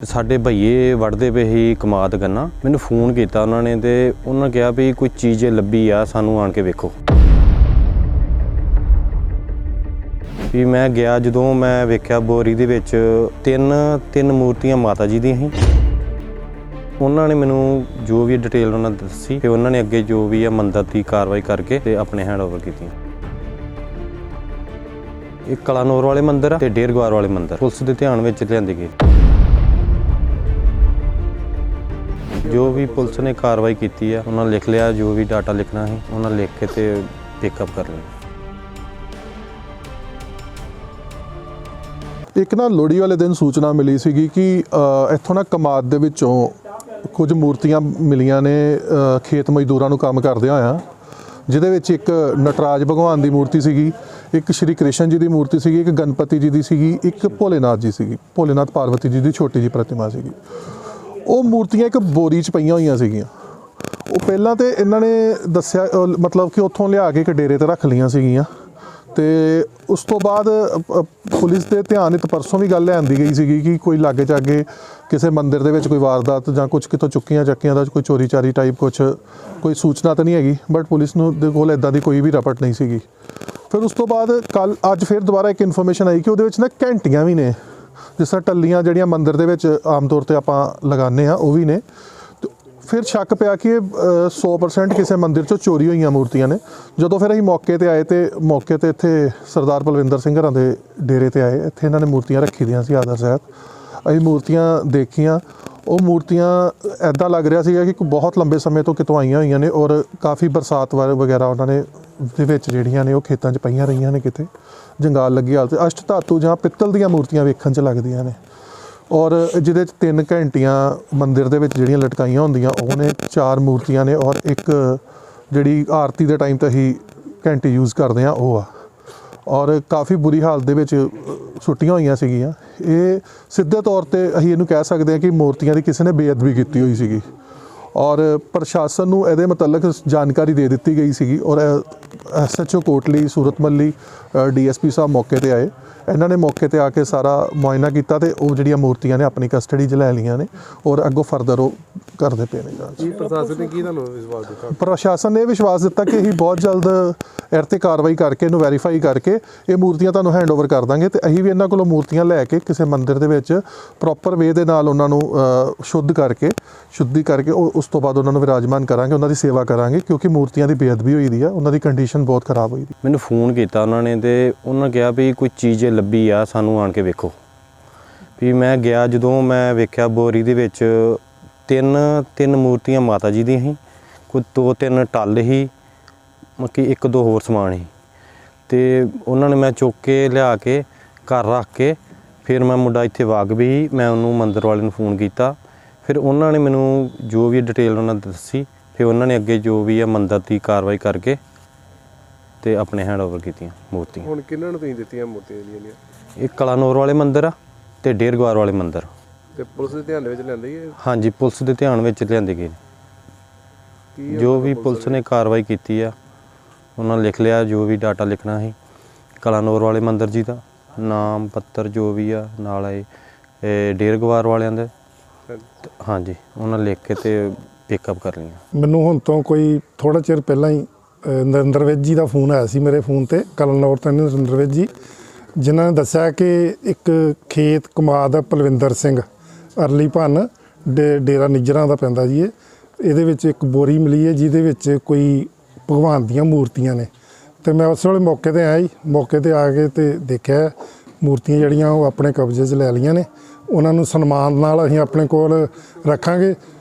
ਸਾਡੇ ਭਈਏ ਵੜਦੇ ਪਏ ਸੀ ਕਮਾਦ ਗੰਨਾ ਮੈਨੂੰ ਫੋਨ ਕੀਤਾ ਉਹਨਾਂ ਨੇ ਤੇ ਉਹਨਾਂ ਕਿਹਾ ਵੀ ਕੋਈ ਚੀਜ਼ ਲੱਭੀ ਆ, ਸਾਨੂੰ ਆਣ ਕੇ ਵੇਖੋ। ਵੀ ਮੈਂ ਗਿਆ ਜਦੋਂ ਮੈਂ ਵੇਖਿਆ ਬੋਰੀ ਦੇ ਵਿੱਚ ਤਿੰਨ ਤਿੰਨ ਮੂਰਤੀਆਂ ਮਾਤਾ ਜੀ ਦੀਆਂ ਸੀ। ਉਹਨਾਂ ਨੇ ਮੈਨੂੰ ਜੋ ਵੀ ਡਿਟੇਲ ਉਹਨਾਂ ਦੱਸੀ ਤੇ ਉਹਨਾਂ ਨੇ ਅੱਗੇ ਜੋ ਵੀ ਆ ਮੰਦਰ ਦੀ ਕਾਰਵਾਈ ਕਰਕੇ ਤੇ ਆਪਣੇ ਹੈਂਡ ਓਵਰ ਕੀਤੀਆਂ। ਇੱਕ ਕਲਾਨੌਰ ਵਾਲੇ ਮੰਦਰ ਆ ਤੇ ਡੇਰਗਵਾਰ ਵਾਲੇ ਮੰਦਰ। ਪੁਲਿਸ ਦੇ ਧਿਆਨ ਵਿੱਚ ਲਿਆਂਦੇ ਗਏ ਜੋ ਵੀ ਪੁਲਿਸ ਨੇ ਕਾਰਵਾਈ ਕੀਤੀ ਆ ਉਹਨਾਂ ਲਿਖ ਲਿਆ ਜੋ ਵੀ ਡਾਟਾ ਲਿਖਣਾ ਸੀ ਉਹਨਾਂ ਲਿਖ ਕੇ ਤੇ ਪਿਕਅਪ ਕਰ ਲਿਆ। ਇੱਕ ਨਾ ਲੋਹੜੀ ਵਾਲੇ ਦਿਨ ਸੂਚਨਾ ਮਿਲੀ ਸੀਗੀ ਕਿ ਅ, ਇੱਥੋਂ ਨਾ ਕਮਾਦ ਦੇ ਵਿੱਚੋਂ ਕੁਝ ਮੂਰਤੀਆਂ ਮਿਲੀਆਂ ਨੇ ਅ, ਖੇਤ ਮਜ਼ਦੂਰਾਂ ਨੂੰ ਕੰਮ ਕਰਦਿਆਂ ਹੋਇਆਂ ਜਿਹਦੇ ਵਿੱਚ ਇੱਕ ਨਟਰਾਜ ਭਗਵਾਨ ਦੀ ਮੂਰਤੀ ਸੀਗੀ ਇੱਕ ਸ਼੍ਰੀ ਕ੍ਰਿਸ਼ਨ ਜੀ ਦੀ ਮੂਰਤੀ ਸੀਗੀ ਇੱਕ ਗਣਪਤੀ ਜੀ ਦੀ ਸੀਗੀ ਇੱਕ ਭੋਲੇਨਾਥ ਜੀ ਸੀਗੀ ਭੋਲੇਨਾਥ ਪਾਰਵਤੀ ਜੀ ਦੀ ਛੋਟੀ ਜੀ ਪ੍ਰਤਿਮਾ ਸੀਗੀ। ਉਹ ਮੂਰਤੀਆਂ ਇੱਕ ਬੋਰੀ 'ਚ ਪਈਆਂ ਹੋਈਆਂ ਸੀਗੀਆਂ। ਉਹ ਪਹਿਲਾਂ ਤੇ ਇਹਨਾਂ ਨੇ ਦੱਸਿਆ ਮਤਲਬ ਕਿ ਉੱਥੋਂ ਲਿਆ ਕੇ ਇੱਕ ਡੇਰੇ ਤੇ ਰੱਖ ਲਈਆਂ ਸੀਗੀਆਂ। ਤੇ ਉਸ ਤੋਂ ਬਾਅਦ ਪੁਲਿਸ ਦੇ ਧਿਆਨ ਵਿੱਚ ਪਰਸੋਂ ਵੀ ਗੱਲ ਲਿਆਂਦੀ ਗਈ ਸੀਗੀ ਕਿ ਕੋਈ ਲਾਗੇ ਚਾਗੇ ਕਿਸੇ ਮੰਦਿਰ ਦੇ ਵਿੱਚ ਕੋਈ ਵਾਰਦਾਤ ਜਾਂ ਕੁਝ ਕਿਤੋਂ ਚੁੱਕੀਆਂ ਚੱਕੀਆਂ ਦਾ ਕੋਈ ਚੋਰੀ ਚਾਰੀ ਟਾਈਪ ਕੁਝ ਕੋਈ ਸੂਚਨਾ ਤਾਂ ਨਹੀਂ ਹੈਗੀ ਬਟ ਪੁਲਿਸ ਨੂੰ ਦੇ ਕੋਲ ਇਦਾਂ ਦੀ ਕੋਈ ਵੀ ਰਪਟ ਨਹੀਂ ਸੀਗੀ। ਫਿਰ ਉਸ ਤੋਂ ਬਾਅਦ ਕੱਲ ਅੱਜ ਫਿਰ ਦੁਬਾਰਾ ਇੱਕ ਇਨਫੋਰਮੇਸ਼ਨ ਆਈ ਕਿ ਉਹਦੇ ਵਿੱਚ ਨਾ ਘੰਟੀਆਂ ਵੀ ਨੇ। ਜਿਸ ਤਰ੍ਹਾਂ ਟੱਲੀਆਂ ਜਿਹੜੀਆਂ ਮੰਦਿਰ ਦੇ ਵਿੱਚ ਆਮ ਤੌਰ ਤੇ ਆਪਾਂ ਲਗਾਉਂਦੇ ਆ ਉਹ ਵੀ ਨੇ। ਤੇ ਫਿਰ ਸ਼ੱਕ ਪਿਆ ਕਿ ਇਹ, ਅ, 100% ਕਿਸੇ ਮੰਦਿਰ ਚੋਂ ਚੋਰੀ ਹੋਈਆਂ ਮੂਰਤੀਆਂ ਨੇ। ਜਦੋਂ ਫਿਰ ਅਸੀਂ ਮੌਕੇ ਤੇ ਆਏ ਤੇ ਮੌਕੇ ਤੇ ਇੱਥੇ ਸਰਦਾਰ ਬਲਵਿੰਦਰ ਸਿੰਘ ਹਰਾਂ ਦੇ ਡੇਰੇ ਤੇ ਆਏ ਇੱਥੇ ਇਹਨਾਂ ਨੇ ਮੂਰਤੀਆਂ ਰੱਖੀ ਦੀਆਂ ਸੀ ਆਦਰ ਸਾਹਿਬ। ਅਸੀਂ ਮੂਰਤੀਆਂ ਦੇਖੀਆਂ। ਉਹ ਮੂਰਤੀਆਂ ਐਦਾਂ ਲੱਗ ਰਿਹਾ ਸੀਗਾ ਕਿ ਬਹੁਤ ਲੰਬੇ ਸਮੇਂ ਤੋਂ ਕਿਤੋਂ ਆਈਆਂ ਹੋਈਆਂ ਨੇ ਔਰ ਕਾਫੀ ਬਰਸਾਤ ਵ- ਵਗੈਰਾ ਉਹਨਾਂ ਨੇ ਦੇ ਵਿੱਚ ਜਿਹੜੀਆਂ ਨੇ ਉਹ ਖੇਤਾਂ 'ਚ ਪਈਆਂ ਰਹੀਆਂ ਨੇ ਕਿਤੇ। ਜੰਗਾਲ ਲੱਗੀ ਹਾਲਤ ਅਸ਼ਟ ਧਾਤੂ ਜਾਂ ਪਿੱਤਲ ਦੀਆਂ ਮੂਰਤੀਆਂ ਵੇਖਣ 'ਚ ਲੱਗਦੀਆਂ ਨੇ। ਔਰ ਜਿਹਦੇ 'ਚ ਤਿੰਨ ਘੰਟੀਆਂ ਮੰਦਿਰ ਦੇ ਵਿੱਚ ਜਿਹੜੀਆਂ ਲਟਕਾਈਆਂ ਹੁੰਦੀਆਂ, ਉਹ ਨੇ ਚਾਰ ਮੂਰਤੀਆਂ ਨੇ ਔਰ ਇੱਕ ਜਿਹੜੀ ਆਰਤੀ ਦੇ ਟਾਈਮ ਤੇ ਹੀ ਘੰਟੀ ਯੂਜ਼ ਕਰਦੇ ਆ ਉਹ ਆ। ਔਰ ਕਾਫੀ ਬੁਰੀ ਹਾਲਤ ਦੇ ਵਿੱਚ ਸੁੱਟੀਆਂ ਹੋਈਆਂ ਸੀਗੀਆਂ। ਇਹ ਸਿੱਧੇ ਤੌਰ ਤੇ ਅਸੀਂ ਇਹਨੂੰ ਕਹਿ ਸਕਦੇ ਹਾਂ ਕਿ ਮੂਰਤੀਆਂ ਦੀ ਕਿਸੇ ਨੇ ਬੇਅਦਬੀ ਕੀਤੀ ਹੋਈ ਸੀਗੀ। ਔਰ ਪ੍ਰਸ਼ਾਸਨ ਨੂੰ ਇਹਦੇ ਮੁਤਲਕ ਜਾਣਕਾਰੀ ਦੇ ਦਿੱਤੀ ਗਈ ਸੀਗੀ ਔਰ ਐਸਐਚਓ ਕੋਟਲੀ ਸੂਰਤ ਮੱਲੀ ਡੀਐਸਪੀ ਸਾਹਿਬ ਮੌਕੇ ਤੇ ਆਏ। ਇਹਨਾਂ ਨੇ ਮੌਕੇ ਤੇ ਆ ਕੇ ਸਾਰਾ ਮੁਆਇਨਾ ਕੀਤਾ ਤੇ ਉਹ ਜਿਹੜੀਆਂ ਮੂਰਤੀਆਂ ਨੇ ਆਪਣੀ ਕਸਟਡੀ 'ਚ ਲੈ ਲਈਆਂ ਨੇ ਔਰ ਅੱਗੋਂ ਫਰਦਰ ਉਹ ਕਰਦੇ ਪਏ ਨੇ ਜਾਂਚ। ਪ੍ਰਸ਼ਾਸਨ ਨੇ ਕੀ ਤੁਹਾਨੂੰ ਵਿਸ਼ਵਾਸ ਦਿੱਤਾ? ਪ੍ਰਸ਼ਾਸਨ ਨੇ ਵਿਸ਼ਵਾਸ ਦਿੱਤਾ ਕਿ ਅਸੀਂ ਬਹੁਤ ਜਲਦ ਇਹ 'ਤੇ ਕਾਰਵਾਈ ਕਰਕੇ ਇਹਨੂੰ ਵੈਰੀਫਾਈ ਕਰਕੇ ਇਹ ਮੂਰਤੀਆਂ ਤੁਹਾਨੂੰ ਹੈਂਡਓਵਰ ਕਰ ਦਾਂਗੇ ਤੇ ਅਸੀਂ ਵੀ ਇਹਨਾਂ ਕੋਲੋਂ ਮੂਰਤੀਆਂ ਲੈ ਕੇ ਕਿਸੇ ਮੰਦਿਰ ਦੇ ਵਿੱਚ ਪ੍ਰੋਪਰ ਵੇ ਦੇ ਨਾਲ ਉਹਨਾਂ ਨੂੰ ਅ, ਸ਼ੁੱਧ ਕਰਕੇ ਸ਼ੁੱਧੀ ਕਰਕੇ ਉਹ ਉਸ ਤੋਂ ਬਾਅਦ ਉਹਨਾਂ ਨੂੰ ਵਿਰਾਜਮਾਨ ਕਰਾਂਗੇ ਉਹਨਾਂ ਦੀ ਸੇਵਾ ਕਰਾਂਗੇ ਕਿਉਂਕਿ ਮੂਰਤੀਆਂ ਦੀ ਬੇਅਦਬੀ ਹੋਈ ਦੀ ਆ ਉਹਨਾਂ ਦੀ ਕੰਡੀਸ਼ਨ ਬਹੁਤ ਖਰਾਬ ਹੋਈ ਦੀ। ਮੈਨੂੰ ਫੋਨ ਕੀਤਾ ਉਹਨਾਂ ਨੇ ਤੇ ਉਹਨਾਂ ਕਿਹਾ ਵੀ ਕੋਈ ਚੀਜ਼ ਲੱਭੀ ਆ, ਸਾਨੂੰ ਆਣ ਕੇ ਵੇਖੋ। ਵੀ ਮੈਂ ਗਿਆ ਜਦੋਂ ਮੈਂ ਵੇਖਿਆ ਬੋਰੀ ਦੇ ਵਿੱਚ ਤਿੰਨ ਤਿੰਨ ਮੂਰਤੀਆਂ ਮਾਤਾ ਜੀ ਦੀਆਂ ਸੀ, ਕੋਈ ਦੋ ਤਿੰਨ ਟੱਲ ਸੀ, ਮੱਕੀ ਇੱਕ ਦੋ ਹੋਰ ਸਮਾਨ ਸੀ। ਤੇ ਉਹਨਾਂ ਨੇ ਮੈਂ ਚੁੱਕ ਕੇ ਲਿਆ ਕੇ ਘਰ ਰੱਖ ਕੇ ਫਿਰ ਮੈਂ ਮੁੰਡਾ ਇੱਥੇ ਵਾਗ ਵੀ ਮੈਂ ਉਹਨੂੰ ਮੰਦਰ ਵਾਲੇ ਨੂੰ ਫੋਨ ਕੀਤਾ। ਫਿਰ ਉਹਨਾਂ ਨੇ ਮੈਨੂੰ ਜੋ ਵੀ ਡਿਟੇਲ ਉਹਨਾਂ ਦੱਸੀ, ਫਿਰ ਉਹਨਾਂ ਨੇ ਅੱਗੇ ਜੋ ਵੀ ਆ ਮੰਦਰ ਦੀ ਕਾਰਵਾਈ ਕਰਕੇ ਤੇ ਆਪਣੇ ਹੈਂਡ ਓਵਰ ਕੀਤੀਆਂ ਮੂਰਤੀਆਂ। ਹੁਣ ਕਿਹਨਾਂ ਨੂੰ ਤੁਸੀਂ ਦਿੱਤੀਆਂ ਮੂਰਤੀਆਂ ਦੀਆਂ ਦੀਆਂ? ਇੱਕ ਕਲਾਨੌਰ ਵਾਲੇ ਮੰਦਿਰ ਆ ਤੇ ਡੇਰਗਵਾਰ ਵਾਲੇ ਮੰਦਿਰ। ਤੇ ਪੁਲਿਸ ਦੇ ਧਿਆਨ ਦੇ ਵਿੱਚ ਲੈਂਦੀ ਹੈ ਹਾਂਜੀ ਪੁਲਿਸ ਦੇ ਧਿਆਨ ਵਿੱਚ ਲਿਆਂਦੇ ਗਏ ਕੀ ਜੋ ਵੀ ਪੁਲਿਸ ਨੇ ਕਾਰਵਾਈ ਕੀਤੀ ਆ ਉਹਨਾਂ ਲਿਖ ਲਿਆ ਜੋ ਵੀ ਡਾਟਾ ਲਿਖਣਾ ਸੀ। ਕਲਾਨੌਰ ਵਾਲੇ ਮੰਦਿਰ ਜੀ ਦਾ ਨਾਮ ਪੱਤਰ ਜੋ ਵੀ ਆ ਨਾਲ ਆਏ ਇਹ ਡੇਰਗਵਾਰ ਵਾਲਿਆਂ ਦੇ। ਹਾਂਜੀ। ਉਹਨਾਂ ਲਿਖ ਕੇ ਤੇ ਪਿਕਅਪ ਕਰ ਲਈਆਂ। ਮੈਨੂੰ ਹੁਣ ਤੋਂ ਕੋਈ ਥੋੜਾ ਚਿਰ ਪਹਿਲਾਂ ਹੀ ਨਰਿੰਦਰ ਵਿਜ ਜੀ ਦਾ ਫੋਨ ਆਇਆ ਸੀ ਮੇਰੇ ਫੋਨ ਤੇ ਕਲਨੌਰ ਤੋਂ ਨਰਿੰਦਰ ਵਿਜ ਜੀ, ਜਿਨ੍ਹਾਂ ਨੇ ਦੱਸਿਆ ਕਿ ਇੱਕ ਖੇਤ ਕਮਾਦ ਪਲਵਿੰਦਰ ਸਿੰਘ, ਅਰਲੀ ਭੰਨ, ਡੇ- ਡੇਰਾ ਨਿਜਰਾਂ ਦਾ ਪੈਂਦਾ ਜੀ ਇਹ। ਇਹਦੇ ਵਿੱਚ ਇੱਕ ਬੋਰੀ ਮਿਲੀ ਹੈ, ਜਿਹਦੇ ਵਿੱਚ ਕੋਈ ਭਗਵਾਨ ਦੀਆਂ ਮੂਰਤੀਆਂ ਨੇ। ਤੇ ਮੈਂ ਉਸ ਵੇਲੇ ਮੌਕੇ ਤੇ ਆਇਆ ਜੀ, ਮੌਕੇ ਤੇ ਆ ਕੇ ਤੇ ਦੇਖਿਆ, ਮੂਰਤੀਆਂ ਜਿਹੜੀਆਂ ਉਹ ਆਪਣੇ ਕਬਜ਼ੇ 'ਚ ਲੈ ਲਈਆਂ ਨੇ। ਉਹਨਾਂ ਨੂੰ ਸਨਮਾਨ ਨਾਲ ਅਸੀਂ ਆਪਣੇ ਕੋਲ ਰੱਖਾਂਗੇ।